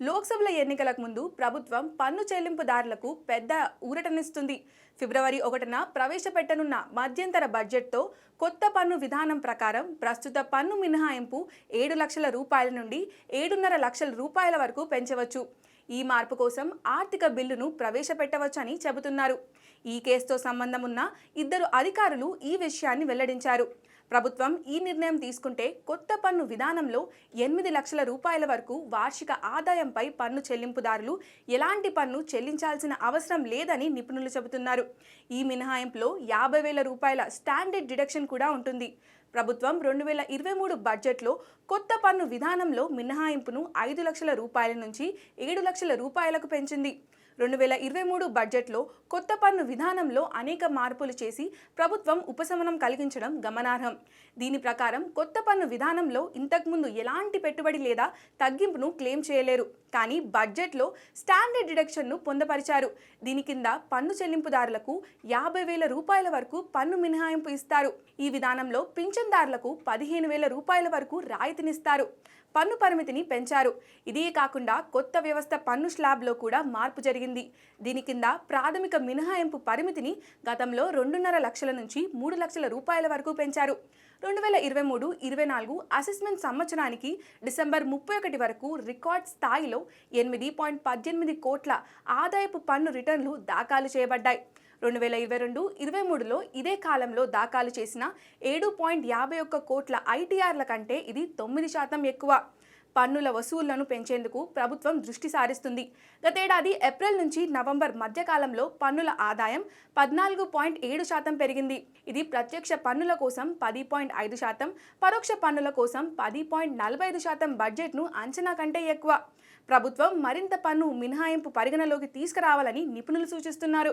లోక్సభల ఎన్నికలకు ముందు ప్రభుత్వం పన్ను చెల్లింపుదారులకు పెద్ద ఊరటనిస్తుంది. ఫిబ్రవరి ఒకటిన ప్రవేశపెట్టనున్న మధ్యంతర బడ్జెట్తో కొత్త పన్ను విధానం ప్రకారం ప్రస్తుత పన్ను మినహాయింపు ఏడు లక్షల రూపాయల నుండి ఏడున్నర లక్షల రూపాయల వరకు పెంచవచ్చు. ఈ మార్పు కోసం ఆర్థిక బిల్లును ప్రవేశపెట్టవచ్చని చెబుతున్నారు. ఈ కేసుతో సంబంధం ఉన్న ఇద్దరు అధికారులు ఈ విషయాన్ని వెల్లడించారు. ప్రభుత్వం ఈ నిర్ణయం తీసుకుంటే కొత్త పన్ను విధానంలో ఎనిమిది లక్షల రూపాయల వరకు వార్షిక ఆదాయంపై పన్ను చెల్లింపుదారులు ఎలాంటి పన్ను చెల్లించాల్సిన అవసరం లేదని నిపుణులు చెబుతున్నారు. ఈ మినహాయింపులో యాభై వేల రూపాయల స్టాండర్డ్ డిడక్షన్ కూడా ఉంటుంది. ప్రభుత్వం రెండు వేల ఇరవై మూడు బడ్జెట్లో కొత్త పన్ను విధానంలో మినహాయింపును ఐదు లక్షల రూపాయల నుంచి ఏడు లక్షల రూపాయలకు పెంచింది. రెండు వేల ఇరవై మూడు బడ్జెట్లో కొత్త పన్ను విధానంలో అనేక మార్పులు చేసి ప్రభుత్వం ఉపశమనం కలిగించడం గమనార్హం. దీని ప్రకారం కొత్త పన్ను విధానంలో ఇంతకుముందు ఎలాంటి పెట్టుబడి లేదా తగ్గింపును క్లెయిమ్ చేయలేరు. కానీ బడ్జెట్లో స్టాండర్డ్ డిడక్షన్ను పొందపరిచారు. దీని కింద పన్ను చెల్లింపుదారులకు యాభై వేల రూపాయల వరకు పన్ను మినహాయింపు ఇస్తారు. ఈ విధానంలో పింఛన్దారులకు పదిహేను వేల రూపాయల వరకు రాయితీనిస్తారు. పన్ను పరిమితిని పెంచారు. ఇదే కాకుండా కొత్త వ్యవస్థ పన్ను స్లాబ్లో కూడా మార్పు జరిగింది. దీని కింద ప్రాథమిక మినహాయింపు పరిమితిని గతంలో రెండున్నర లక్షల నుంచి మూడు లక్షల రూపాయల వరకు పెంచారు. రెండు వేల ఇరవై మూడు ఇరవై నాలుగు అసెస్మెంట్ సంవత్సరానికి డిసెంబర్ ముప్పై ఒకటి వరకు రికార్డ్ స్థాయిలో ఎనిమిది పాయింట్ పద్దెనిమిది కోట్ల ఆదాయపు పన్ను రిటర్న్లు దాఖలు చేయబడ్డాయి. రెండు వేల ఇరవై రెండు ఇరవై మూడులో ఇదే కాలంలో దాఖలు చేసిన ఏడు పాయింట్ యాభై ఒక్క కోట్ల ఐటీఆర్ల కంటే ఇది తొమ్మిది శాతం ఎక్కువ. పన్నుల వసూళ్ళను పెంచేందుకు ప్రభుత్వం దృష్టి సారిస్తుంది. గతేడాది ఏప్రిల్ నుంచి నవంబర్ మధ్యకాలంలో పన్నుల ఆదాయం పద్నాలుగు పాయింట్ ఏడు శాతం పెరిగింది. ఇది ప్రత్యక్ష పన్నుల కోసం పది పాయింట్ ఐదు శాతం పరోక్ష పన్నుల కోసం పది పాయింట్ నలభై ఐదు శాతం బడ్జెట్ను అంచనా కంటే ఎక్కువ. ప్రభుత్వం మరింత పన్ను మినహాయింపు పరిగణలోకి తీసుకురావాలని నిపుణులు సూచిస్తున్నారు.